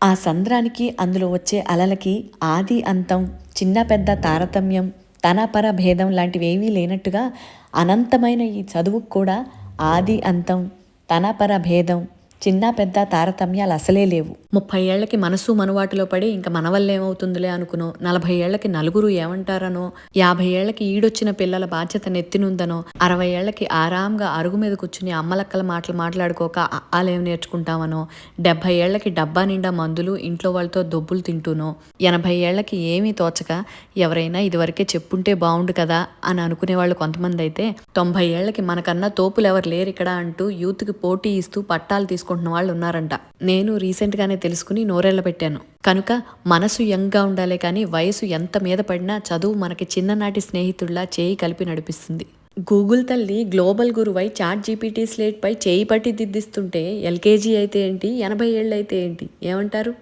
ఆ సంద్రానికి అందులో వచ్చే అలలకి ఆది అంతం చిన్న పెద్ద తారతమ్యం తన పర భేదం లాంటివేవీ లేనట్టుగా అనంతమైన ఈ చదువుకు కూడా ఆది అంతం తన పర భేదం చిన్న పెద్ద తారతమ్యాలు అసలే లేవు. ముప్పై ఏళ్ళకి మనసు మనువాటిలో పడి ఇంకా మన వల్ల ఏమవుతుందిలే అనుకునో నలభై ఏళ్ళకి నలుగురు ఏమంటారనో యాభై ఏళ్ళకి ఈడొచ్చిన పిల్లల బాధ్యత నెత్తినుందనో అరవై ఏళ్ళకి ఆరాంగా అరుగు మీద కూర్చుని అమ్మలక్కల మాటలు మాట్లాడుకోక అలేం నేర్చుకుంటామనో డెబ్బై ఏళ్ళకి డబ్బా నిండా మందులు ఇంట్లో వాళ్ళతో దొబ్బులు తింటూనో ఎనభై ఏళ్ళకి ఏమీ తోచక ఎవరైనా ఇదివరకే చెప్పుంటే బాగుండు కదా అని అనుకునే వాళ్ళు కొంతమంది అయితే తొంభై ఏళ్ళకి మనకన్నా తోపులు ఎవరు లేరు ఇక్కడ అంటూ యూత్కి పోటీ ఇస్తూ పట్టాలు చేసుకుంటున్న వాళ్ళు ఉన్నారంట. నేను రీసెంట్గానే తెలుసుకుని నోరెళ్ళ పెట్టాను. కనుక మనసు యంగ్గా ఉండాలే కానీ వయసు ఎంత మీద పడినా చదువు మనకి చిన్ననాటి స్నేహితుల్లా చేయి కలిపి నడిపిస్తుంది. గూగుల్ తల్లి గ్లోబల్ గురువై చాట్ జీపీటీ స్లేట్పై చేయి పట్టి దిద్దిస్తుంటే ఎల్కేజీ అయితే ఏంటి? ఎనభై ఏళ్ళు అయితే ఏంటి? ఏమంటారు?